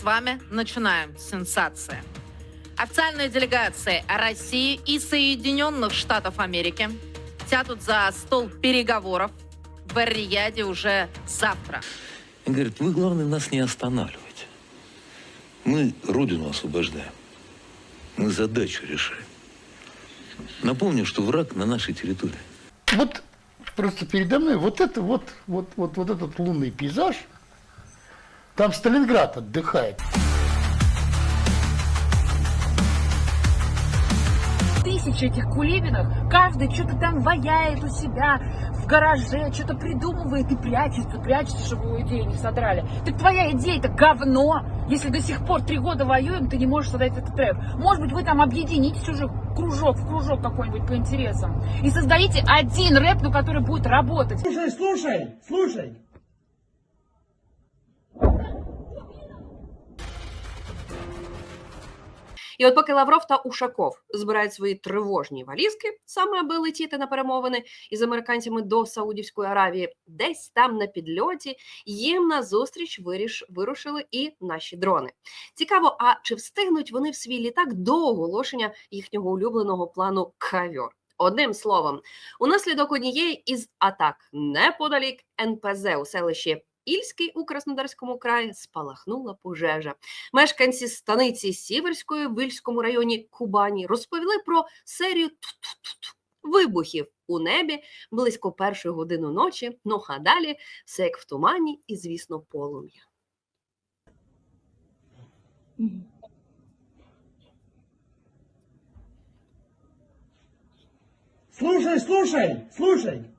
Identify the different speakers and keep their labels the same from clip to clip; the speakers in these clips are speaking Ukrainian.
Speaker 1: с вами начинаем сенсация. Официальные делегации России и Соединенных Штатов Америки сядут за стол переговоров в Эр-Рияде уже завтра.
Speaker 2: И говорит, вы, главное, нас не останавливайте. Мы родину освобождаем. Мы задачу решаем. Напомню, что враг на нашей территории.
Speaker 3: Вот просто передо мной вот это вот, вот, вот, вот этот лунный пейзаж. Там Сталинград отдыхает.
Speaker 4: тысячи этих кулибинов, каждый что-то там ваяет у себя в гараже, что-то придумывает и прячется, прячется, чтобы его идею не содрали. Так твоя идея-то говно! Если до сих пор три года воюем, ты не можешь создать этот рэп. Может быть, вы там объединитесь уже кружок, в кружок какой-нибудь по интересам. И создадите один рэп, но который будет работать.
Speaker 5: Слушай, слушай, слушай.
Speaker 6: І от поки Лавров та Ушаков збирають свої тривожні валізки, саме аби летіти на перемовини із американцями до Саудівської Аравії, десь там на підльоті їм на зустріч виріш, вирушили і наші дрони. Цікаво, а чи встигнуть вони в свій літак до оголошення їхнього улюбленого плану Кавьор? Одним словом, унаслідок однієї із атак неподалік НПЗ у селищі Ільський у Краснодарському краї спалахнула пожежа. Мешканці станиці Сіверської в Ільському районі Кубані розповіли про серію ту-ту-ту-ту вибухів у небі близько першої години ночі. Ну а далі все як в тумані і, звісно, полум'я.
Speaker 5: Слушай, слушай, слушай.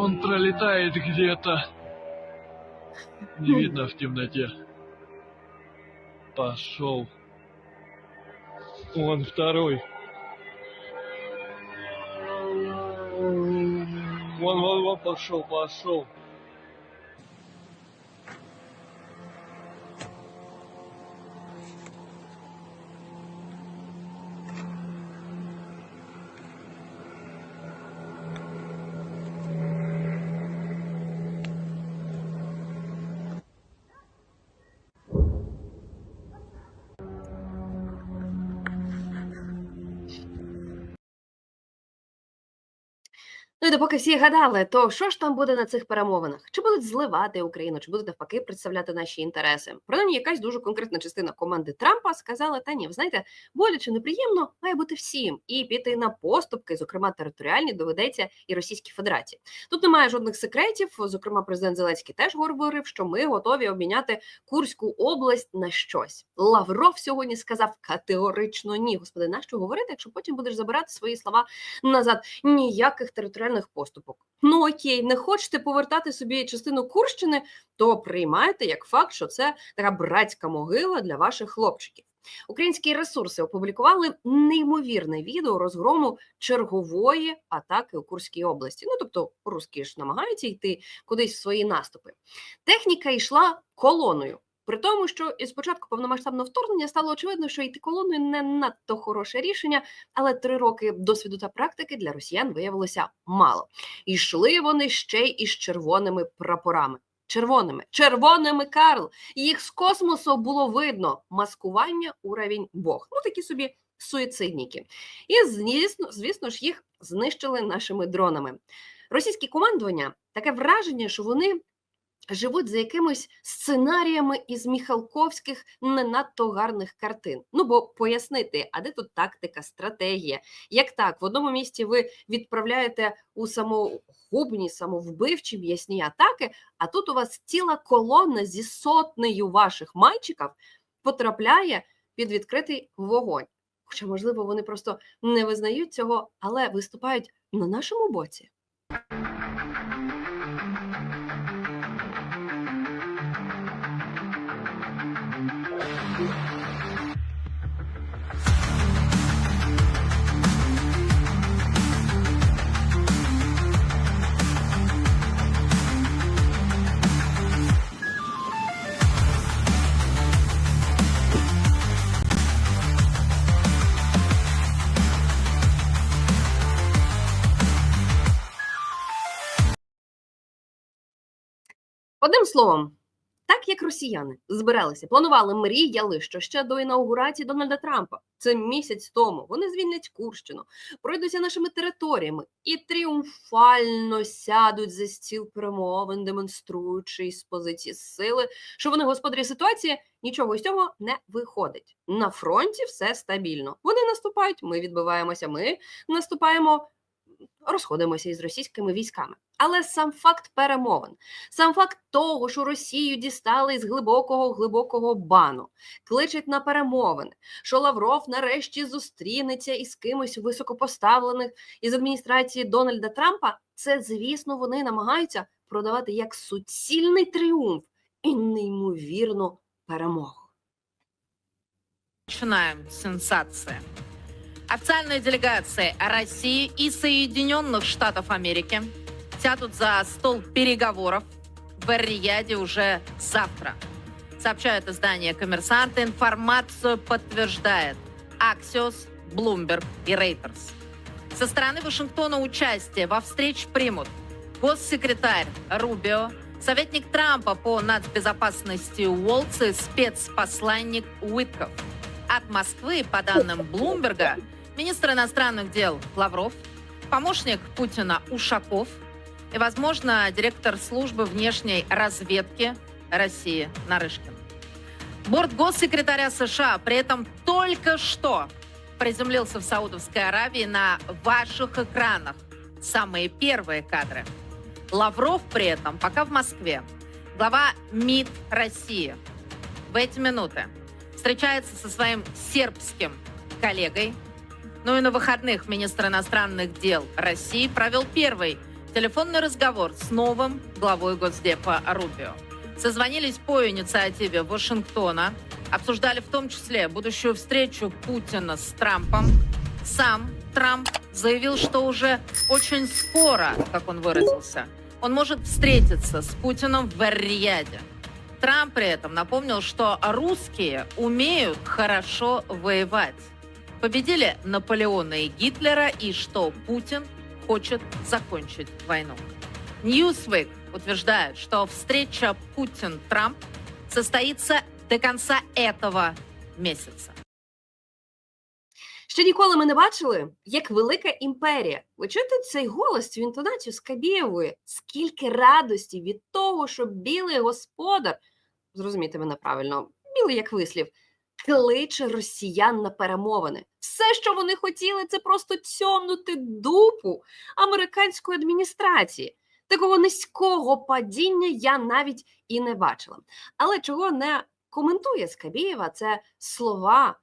Speaker 7: Он пролетает где-то. Не видно в темноте. Пошел. Он второй. Вон, вон, вон, пошел, пошел.
Speaker 6: Допоки всі гадали, то що ж там буде на цих перемовинах? Чи будуть зливати Україну, чи будуть навпаки представляти наші інтереси? Принаймні, якась дуже конкретна частина команди Трампа сказала: та ні, ви знаєте, боляче неприємно має бути всім, і піти на поступки, зокрема територіальні, доведеться і Російській Федерації. Тут немає жодних секретів. Зокрема, президент Зеленський теж говорив, що ми готові обміняти Курську область на щось. Лавров сьогодні сказав категорично ні. Господи, нащо говорити, якщо потім будеш забирати свої слова назад? Ніяких територіальних поступок. Ну окей, не хочете повертати собі частину Курщини, то приймайте як факт, що це така братська могила для ваших хлопчиків. Українські ресурси опублікували неймовірне відео розгрому чергової атаки у Курській області. Ну тобто, русські ж намагаються йти кудись в свої наступи. Техніка йшла колоною. При тому, що із початку повномасштабного вторгнення стало очевидно, що йти колоною не надто хороше рішення, але три роки досвіду та практики для росіян виявилося мало. І йшли вони ще й із червоними прапорами. Червоними, червоними Карл. Їх з космосу було видно. Маскування уровень Бог. Ну такі собі суїцидніки. І звісно, звісно ж, їх знищили нашими дронами. Російське командування таке враження, що вони живуть за якимись сценаріями із міхалковських не надто гарних картин. Ну бо пояснити, а де тут тактика, стратегія? Як так, в одному місці ви відправляєте у самогубні, самовбивчі м'ясні атаки, а тут у вас ціла колона зі сотнею ваших мальчиків потрапляє під відкритий вогонь. Хоча, можливо, вони просто не визнають цього, але виступають на нашому боці. Одним словом, так як росіяни збиралися, планували, мріяли, що ще до інаугурації Дональда Трампа, це місяць тому, вони звільнять Курщину, пройдуться нашими територіями і тріумфально сядуть за стіл перемовин, демонструючи з позиції сили, що вони господарі ситуації, нічого з цього не виходить. На фронті все стабільно. Вони наступають, ми відбиваємося, ми наступаємо, розходимося із російськими військами. Але сам факт перемовин, сам факт того, що Росію дістали із глибокого глибокого бану, кличуть на перемовини, що Лавров нарешті зустрінеться із кимось високопоставлених із адміністрації Дональда Трампа. Це, звісно, вони намагаються продавати як суцільний тріумф і неймовірну перемогу.
Speaker 1: Начинаем сенсация. Официальные делегации России и Соединенных Штатов Америки сядут за стол переговоров в Эр-Рияде уже завтра. Сообщает издание «Коммерсант». Информацию подтверждает Axios, Bloomberg и Reuters. Со стороны Вашингтона участие во встрече примут госсекретарь Рубио, советник Трампа по нацбезопасности Уолтс и спецпосланник Уитков. От Москвы, по данным Блумберга, министр иностранных дел Лавров, помощник Путина Ушаков и, возможно, директор службы внешней разведки России Нарышкин. Борт госсекретаря США при этом только что приземлился в Саудовской Аравии на ваших экранах. Самые первые кадры. Лавров при этом пока в Москве. Глава МИД России в эти минуты встречается со своим сербским коллегой. Ну и на выходных министр иностранных дел России провел первый телефонный разговор с новым главой Госдепа Рубио. Созвонились по инициативе Вашингтона, обсуждали в том числе будущую встречу Путина с Трампом. Сам Трамп заявил, что уже очень скоро, как он выразился, он может встретиться с Путиным в Эр-Рияде. Трамп при этом напомнил, что русские умеют хорошо воевать. Победили Наполеона и Гитлера, и что Путин хочет закончить войну. Newsweek утверждает, что встреча Путин-Трамп состоится до конца этого месяца.
Speaker 6: Ще ніколи ми не бачили, як велика імперія. Ви чуєте цей голос, цю інтонацію Скабєєвої? Скільки радості від того, що білий господар, зрозумійте мене правильно, білий як вислів, кличе росіян на перемовини. Все, що вони хотіли, це просто цьомнути дупу американської адміністрації. Такого низького падіння я навіть і не бачила. Але чого не коментує Скабєєва, це слова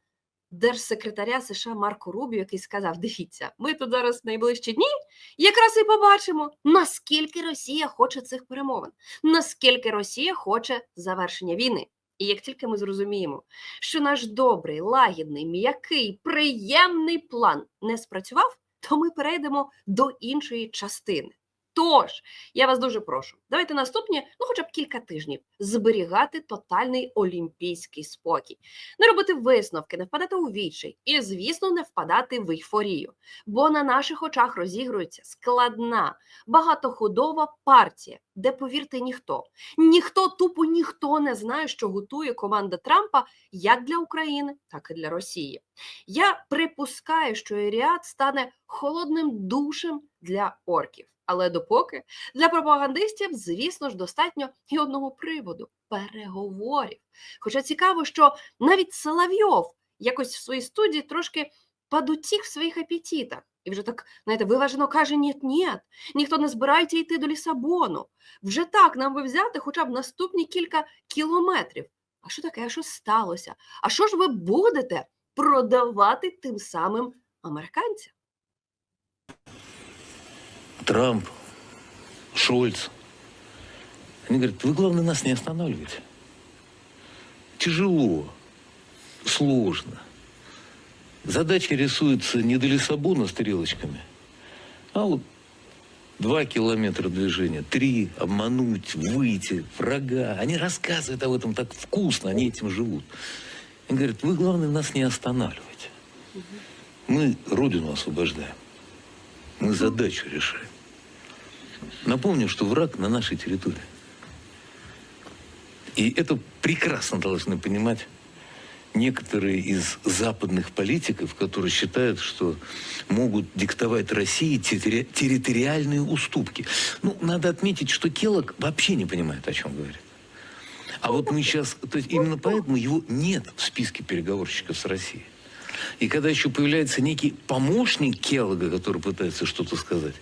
Speaker 6: держсекретаря США Марко Рубіо, який сказав: дивіться, ми тут зараз найближчі дні якраз і побачимо, наскільки Росія хоче цих перемовин, наскільки Росія хоче завершення війни. І як тільки ми зрозуміємо, що наш добрий, лагідний, м'який, приємний план не спрацював, то ми перейдемо до іншої частини. Тож, я вас дуже прошу, давайте наступні, ну хоча б кілька тижнів, зберігати тотальний олімпійський спокій, не робити висновки, не впадати у відчай і, звісно, не впадати в ейфорію. Бо на наших очах розігрується складна, багатоходова партія, де, повірте, ніхто, ніхто тупо ніхто не знає, що готує команда Трампа як для України, так і для Росії. Я припускаю, що Еріат стане холодним душем для орків. Але допоки для пропагандистів, звісно ж, достатньо і одного приводу переговорів. Хоча цікаво, що навіть Соловйов якось в своїй студії трошки подутік в своїх апетитах. І вже так, знаєте, виважено каже: ні, ні, ніхто не збирається йти до Лісабону. Вже так нам би взяти хоча б наступні кілька кілометрів. А що таке? А що сталося? А що ж ви будете продавати тим самим американцям?
Speaker 2: Трамп, Шольц. Они говорят, вы, главное, нас не останавливайте. Тяжело, сложно. Задача рисуется не до Лиссабона стрелочками, а вот два километра движения, три, обмануть, выйти, врага. Они рассказывают об этом так вкусно, они этим живут. Они говорят, вы, главное, нас не останавливайте. Мы Родину освобождаем. Мы задачу решаем. Напомню, что враг на нашей территории. И это прекрасно должны понимать некоторые из западных политиков, которые считают, что могут диктовать России терри- территориальные уступки. Ну, надо отметить, что Келлог вообще не понимает, о чем говорит. А вот мы сейчас, то есть именно поэтому его нет в списке переговорщиков с Россией. И когда еще появляется некий помощник Келлога, который пытается что-то сказать,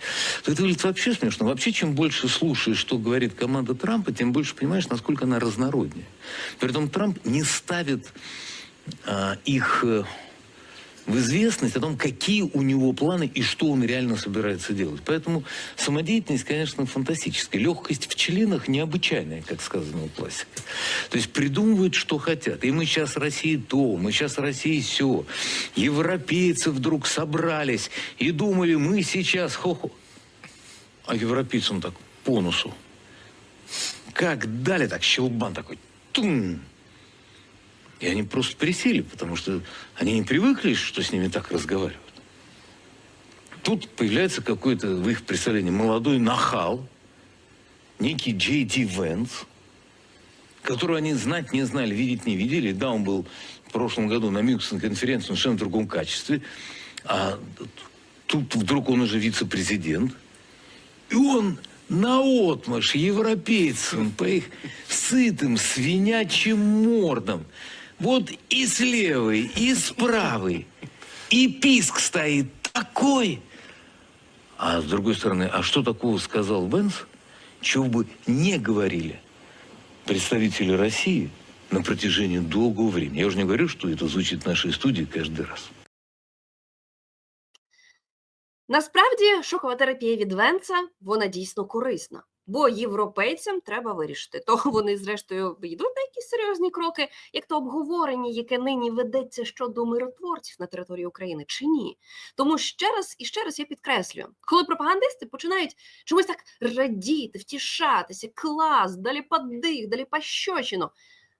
Speaker 2: то это выглядит вообще смешно. Вообще, чем больше слушаешь, что говорит команда Трампа, тем больше понимаешь, насколько она разнороднее. При этом Трамп не ставит а, их э, в известность о том, какие у него планы и что он реально собирается делать. Поэтому самодеятельность, конечно, фантастическая. Легкость в членах необычайная, как сказано у классика. То есть придумывают, что хотят. И мы сейчас России то, мы сейчас России все. Европейцы вдруг собрались и думали, мы сейчас хо-хо. А европейцам так по носу. Как дали так щелбан такой. Тум. И они просто присели, потому что они не привыкли, что с ними так разговаривают. Тут появляется какой-то, в их представлении, молодой нахал, некий Джей Ди Венс, которого они знать не знали, видеть не видели. Да, он был в прошлом году на Мюнхенской конференции в совершенно другом качестве. А тут вдруг он уже вице-президент. И он наотмашь европейцам по их сытым свинячьим мордам. Вот и с левой, и с правой. И писк стоит такой. А с другой стороны, а что такого сказал Бенс, чего бы не говорили представители России на протяжении долгого времени? Я уже не говорю, что это звучит в нашей студии каждый раз.
Speaker 6: Насправді шокова терапія від Венца вона дійсно корисна, бо європейцям треба вирішити. То вони, зрештою, йдуть на якісь серйозні кроки, як то обговорення, яке нині ведеться щодо миротворців на території України, чи ні? Тому ще раз і ще раз я підкреслюю, коли пропагандисти починають чомусь так радіти, втішатися, клас, далі подих, далі пощочину.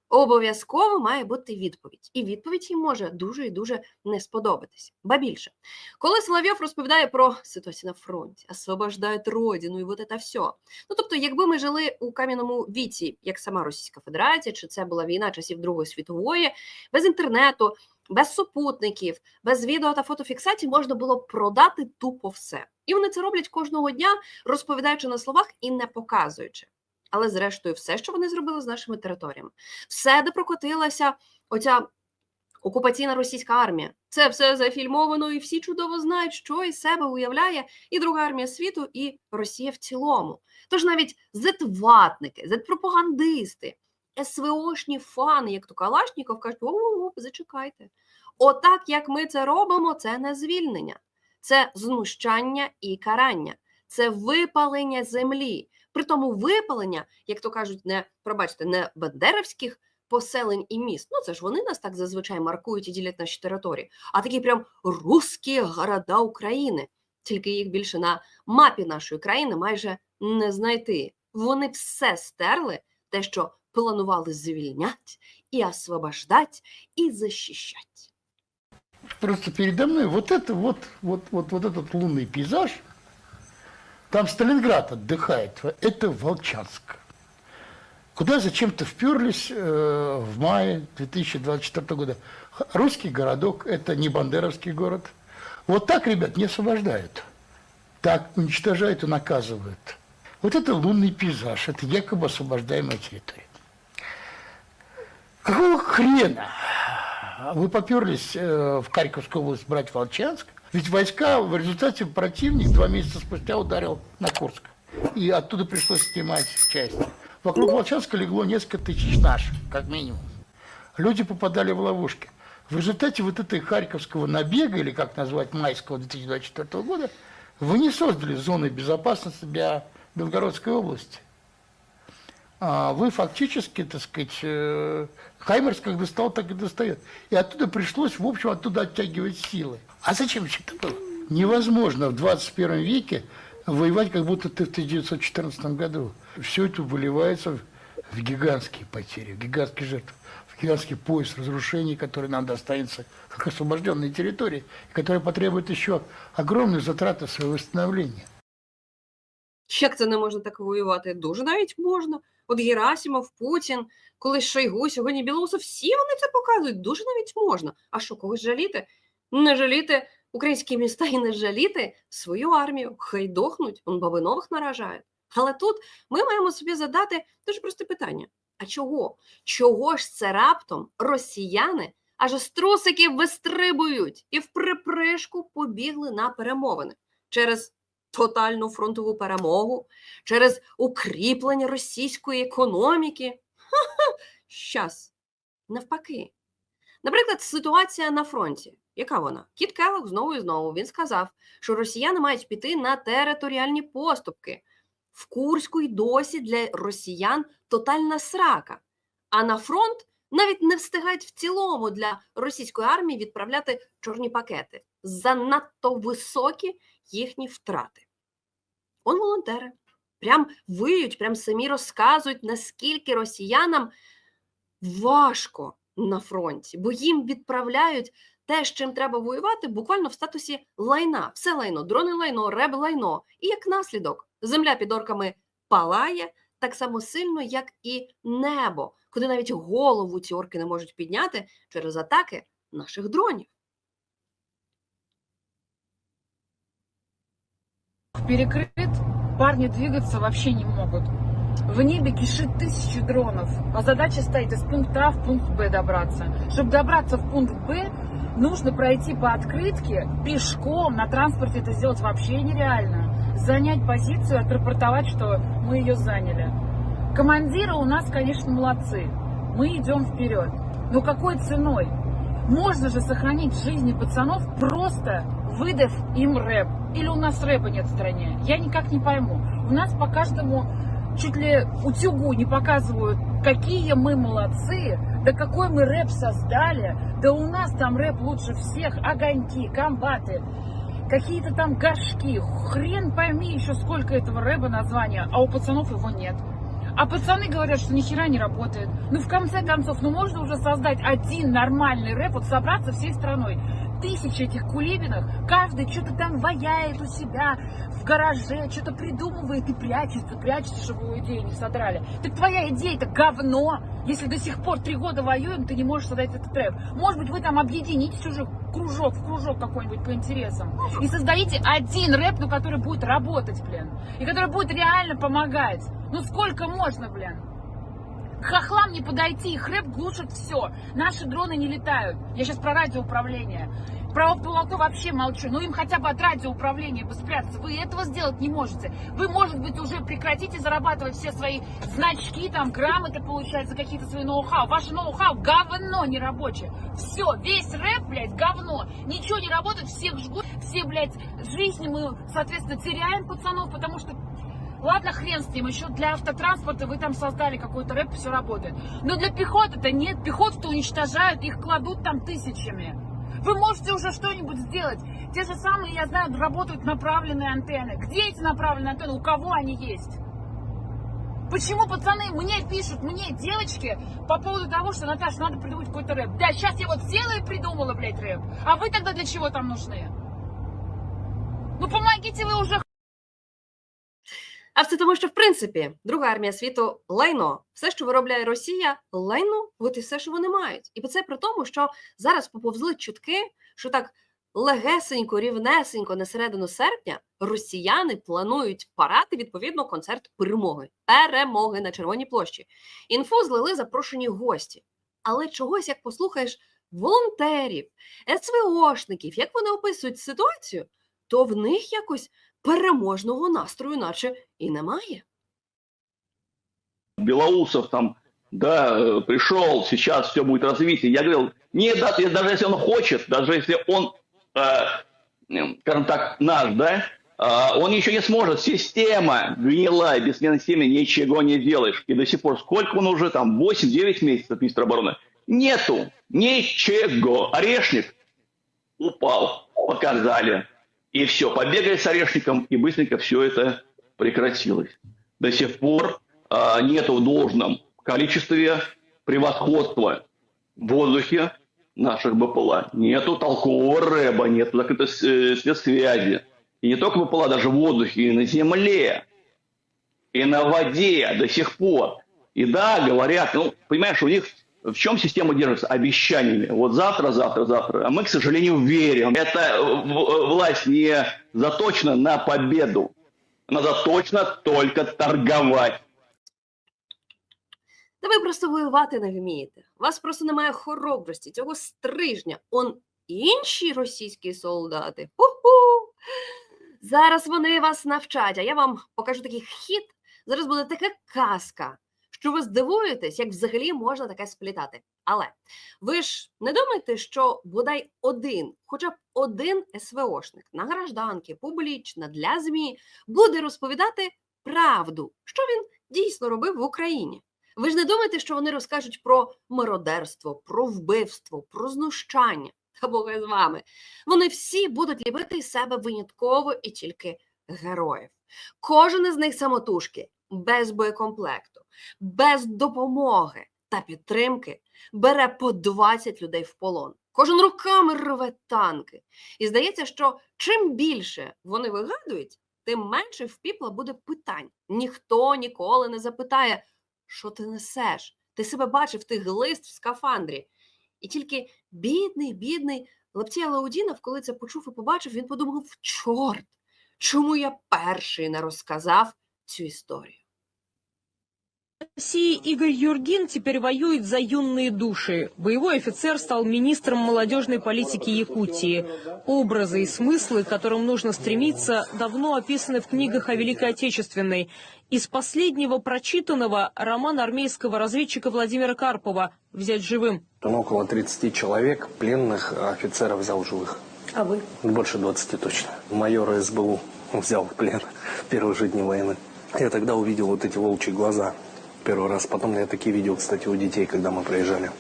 Speaker 6: Обов'язково має бути відповідь, і відповідь їм може дуже і дуже не сподобатись. Ба більше, коли Соловйов розповідає про ситуацію на фронті, освобождають родину і вот це все. Ну тобто, якби ми жили у кам'яному віці, як сама Російська Федерація, чи це була війна часів Другої світової, без інтернету, без супутників, без відео та фотофіксацій можна було продати тупо все. І вони це роблять кожного дня, розповідаючи на словах і не показуючи. Але зрештою, все, що вони зробили з нашими територіями, все, де прокотилася оця окупаційна російська армія, це все зафільмовано, і всі чудово знають, що із себе уявляє і Друга армія світу, і Росія в цілому. Тож навіть зетватники, зетпропагандисти, СВОшні фани, як то Калашніков, кажуть, о, зачекайте. Отак, як ми це робимо, це не звільнення, це знущання і карання, це випалення землі. При тому випалення, як то кажуть, не пробачте, не бандерівських поселень і міст. Ну це ж вони нас так зазвичай маркують і ділять наші території, а такі прям русські города України. Тільки їх більше на мапі нашої країни майже не знайти. Вони все стерли, те, що планували звільнять і освобождать, і защищать.
Speaker 3: Просто передо мной вот это вот, вот, вот, вот этот лунный пейзаж. Там Сталинград отдыхает. Это Волчанск. Куда зачем-то вперлись э, в мае 2024 года. Русский городок, это не бандеровский город. Вот так, ребят, не освобождают. Так уничтожают и наказывают. Вот это лунный пейзаж, это якобы освобождаемая территория. Какого хрена вы поперлись э, в Харьковскую область брать Волчанск? Ведь войска в результате противник два месяца спустя ударил на Курск. И оттуда пришлось снимать части. Вокруг Волчанска легло несколько тысяч наших, как минимум. Люди попадали в ловушки. В результате вот этой харьковского набега, или как назвать майского 2024 года, вы не создали зоны безопасности для Белгородской области. А вы фактически, так сказать, э, Хаймерс как достал, так и достает. И оттуда пришлось, в общем, оттуда оттягивать силы. А зачем все это было? Невозможно в 21 веке воевать, как будто ты в 1914 году. Все это выливается в, гигантские потери, в гигантские жертвы, в гигантский пояс разрушений, который нам достанется как освобожденной территории, и который потребует еще огромные затраты своего восстановления.
Speaker 6: Як це не можна так воювати? Дуже навіть можна. От Герасимов, Путін, колись Шойгу, сьогодні Білоусов, всі вони це показують. Дуже навіть можна. А що, когось жаліти? Не жаліти українські міста і не жаліти свою армію. Хай дохнуть, он баби нових наражають. Але тут ми маємо собі задати дуже просте питання: а чого? Чого ж це раптом росіяни аж з трусиків вистрибують і в припришку побігли на перемовини через тотальну фронтову перемогу, через укріплення російської економіки? Щас. Навпаки. Наприклад, ситуація на фронті. Яка вона? Кіт Келлог знову і знову він сказав, що росіяни мають піти на територіальні поступки. В Курську й досі для росіян тотальна срака. А на фронт навіть не встигають в цілому для російської армії відправляти чорні пакети. Занадто високі їхні втрати. Он волонтери прям виють, прям самі розказують, наскільки росіянам важко на фронті, бо їм відправляють те, з чим треба воювати, буквально в статусі лайна. Все лайно, дрони лайно, реб лайно. І як наслідок, земля під орками палає так само сильно, як і небо, куди навіть голову ці орки не можуть підняти через атаки наших дронів.
Speaker 4: Перекрыт, парни двигаться вообще не могут. В небе кишит тысячи дронов, а задача стоит из пункта А в пункт Б добраться. Чтобы добраться в пункт Б, нужно пройти по открытке пешком, на транспорте это сделать вообще нереально. Занять позицию, отрапортовать, что мы ее заняли. Командиры у нас, конечно, молодцы. Мы идем вперед. Но какой ценой? Можно же сохранить жизни пацанов, просто выдав им рэп. Или у нас рэпа нет в стране? Я никак не пойму. У нас по каждому чуть ли утюгу не показывают, какие мы молодцы, да какой мы рэп создали, да у нас там рэп лучше всех, огоньки, комбаты, какие-то там горшки, хрен пойми еще сколько этого рэпа названия, а у пацанов его нет. А пацаны говорят, что ни хера не работает. Ну, в конце концов, ну можно уже создать один нормальный рэп, вот собраться всей страной. Тысячи этих кулибинах, каждый что-то там ваяет у себя в гараже, что-то придумывает и прячется, прячется, чтобы его идею не содрали. Так твоя идея-то говно. Если до сих пор три года воюем, ты не можешь создать этот рэп. Может быть, вы там объединитесь уже кружок в кружок какой-нибудь по интересам и создадите один рэп, ну, который будет работать, блин. И который будет реально помогать. Ну сколько можно, блин? К хохлам не подойти, рэп глушит все. Наши дроны не летают. Я сейчас про радиоуправление. Про оптоволокно вообще молчу. Ну им хотя бы от радиоуправления бы спрятаться. Вы этого сделать не можете. Вы, может быть, уже прекратите зарабатывать все свои значки, там, грамоты получать за какие-то свои ноу-хау. Ваше ноу-хау говно нерабочее. Все, весь рэп, блядь, говно. Ничего не работает, всех жгут. Все, блядь, жизни мы, соответственно, теряем пацанов, потому что Ладно, хрен с ним, еще для автотранспорта вы там создали какой-то рэп, все работает. Но для пехоты-то нет, пехоту-то уничтожают, их кладут там тысячами. Вы можете уже что-нибудь сделать. Те же самые, я знаю, работают направленные антенны. Где эти направленные антенны? У кого они есть? Почему пацаны мне пишут, мне девочки, по поводу того, что, Наташа, надо придумать какой-то рэп. Да, сейчас я вот села и придумала, блядь, рэп. А вы тогда для чего там нужны? Ну помогите вы уже
Speaker 6: А все тому, що в принципі друга армія світу лайно, все, що виробляє Росія, лайно, от і все, що вони мають. І це при тому, що зараз поповзли чутки, що так легесенько, рівнесенько на середину серпня росіяни планують парати відповідно концерт перемоги, перемоги на Червоній площі. Інфу злили запрошені гості. Але чогось, як послухаєш волонтерів, СВОшників, як вони описують ситуацію, то в них якось переможного настрою, наче і немає.
Speaker 8: Белоусов там, да, э, пришел, сейчас все будет развитие. Я говорил, нет, да, я- даже если он хочет, даже если он, э, м, скажем так, наш, да, а, он еще не сможет. Система гнилая, без смены системы ничего не делаешь. И до сих пор, сколько он уже, там, 8-9 месяцев, министр обороны, нету ничего. Орешник упал, показали. И все, побегали с орешником, и быстренько все это прекратилось. До сих пор а, нету в должном количестве превосходства в воздухе наших БПЛА. Нету толкового рэба, нету с- э, спецсвязи. И не только БПЛА, даже в воздухе и на земле. и на воде до сих пор. И да, говорят, ну, понимаешь, у них в чем система держится? Обещаниями. Вот завтра, завтра, завтра. А мы, к сожалению, верим. Эта э, в- власть не заточена на победу. Она заточена только торговать.
Speaker 6: Та ви просто воювати не вмієте. У вас просто немає хоробрості, цього стрижня. Он інші російські солдати. Ху-ху! Зараз вони вас навчать, а я вам покажу такий хід. Зараз буде така казка, що ви здивуєтесь, як взагалі можна таке сплітати. Але ви ж не думаєте, що бодай один, хоча б один СВОшник на гражданки, публічно для ЗМІ буде розповідати правду, що він дійсно робив в Україні. Ви ж не думаєте, що вони розкажуть про мародерство, про вбивство, про знущання та Бога з вами. Вони всі будуть ліпити із себе винятково і тільки героїв. Кожен із них самотужки, без боєкомплекту, без допомоги та підтримки бере по 20 людей в полон. Кожен руками рве танки. І здається, що чим більше вони вигадують, тим менше в піпла буде питань. Ніхто ніколи не запитає, що ти несеш? Ти себе бачив, ти глист в скафандрі. І тільки бідний, бідний Лептія Лаудінов, коли це почув і побачив, він подумав: чорт, чому я перший не розказав цю історію?
Speaker 9: России Игорь Юргин теперь воюет за юные души. Боевой офицер стал министром молодежной политики Якутии. Образы и смыслы, к которым нужно стремиться, давно описаны в книгах о Великой Отечественной. Из последнего прочитанного роман армейского разведчика Владимира Карпова «Взять живым».
Speaker 10: Он около 30 человек, пленных офицеров взял живых.
Speaker 9: А вы?
Speaker 10: Больше 20 точно. Майора СБУ взял в плен в первые же дни войны. Я тогда увидел вот эти волчьи глаза первый раз. Потом я такие видел, кстати, у детей, когда мы приезжали.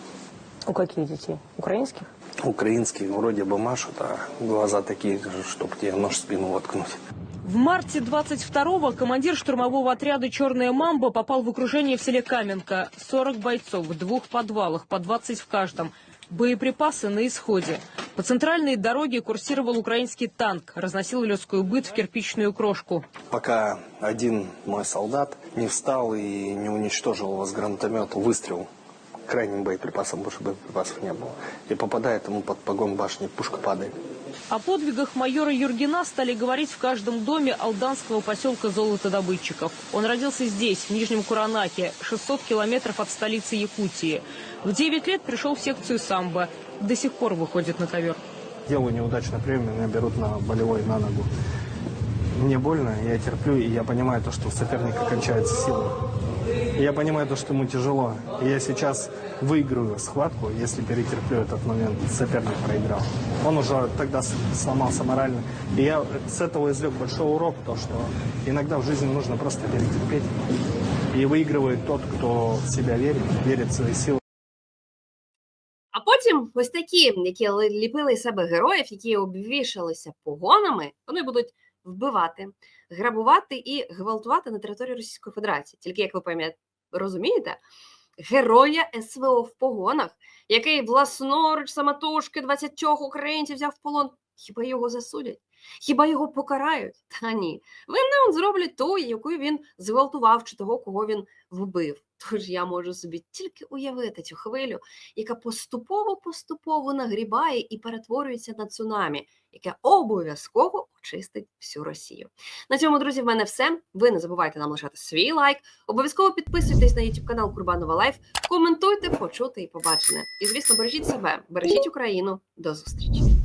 Speaker 9: У каких детей? Украинских?
Speaker 10: Украинские вроде бы машут, а глаза такие, чтобы тебе нож в спину воткнуть.
Speaker 9: В марте 22-го командир штурмового отряда «Черная мамба» попал в окружение в селе Каменка. 40 бойцов в двух подвалах, по 20 в каждом. Боеприпасы на исходе. По центральной дороге курсировал украинский танк, разносил людскую быт в кирпичную крошку.
Speaker 10: Пока один мой солдат не встал и не уничтожил его с гранатомета выстрел крайним боеприпасом, больше боеприпасов не было. И попадает ему под погон башни, пушка падает.
Speaker 9: О подвигах майора Юргена стали говорить в каждом доме алданского поселка золотодобытчиков. Он родился здесь, в Нижнем Куранаке, 600 километров от столицы Якутии. В 9 лет пришел в секцию самбо. До сих пор выходит на ковер.
Speaker 10: Делаю неудачный прием, меня берут на болевой на ногу. Мне больно, я терплю, и я понимаю то, что у соперника кончается сила. Я понимаю то, что ему тяжело. Я сейчас выиграю схватку, если перетерплю этот момент. Соперник проиграл. Он уже тогда сломался морально. И я с этого извлек большой урок, то, что иногда в жизни нужно просто перетерпеть. И выигрывает тот, кто в себя верит, верит в свои силы.
Speaker 6: Ось такі, які ліпили себе героїв, які обвішалися погонами, вони будуть вбивати, грабувати і гвалтувати на території Російської Федерації. Тільки як ви пам'ятаєте, розумієте, героя СВО в погонах, який власноруч самотужки 20 українців взяв в полон, хіба його засудять? Хіба його покарають? Та ні. Винним зроблять ту, яку він зґвалтував, чи того, кого він вбив. Тож я можу собі тільки уявити цю хвилю, яка поступово-поступово нагрібає і перетворюється на цунамі, яке обов'язково очистить всю Росію. На цьому, друзі, в мене все. Ви не забувайте нам лишати свій лайк. Обов'язково підписуйтесь на YouTube канал Курбанова Лайф, коментуйте, почути і побачене. І, звісно, бережіть себе, бережіть Україну. До зустрічі!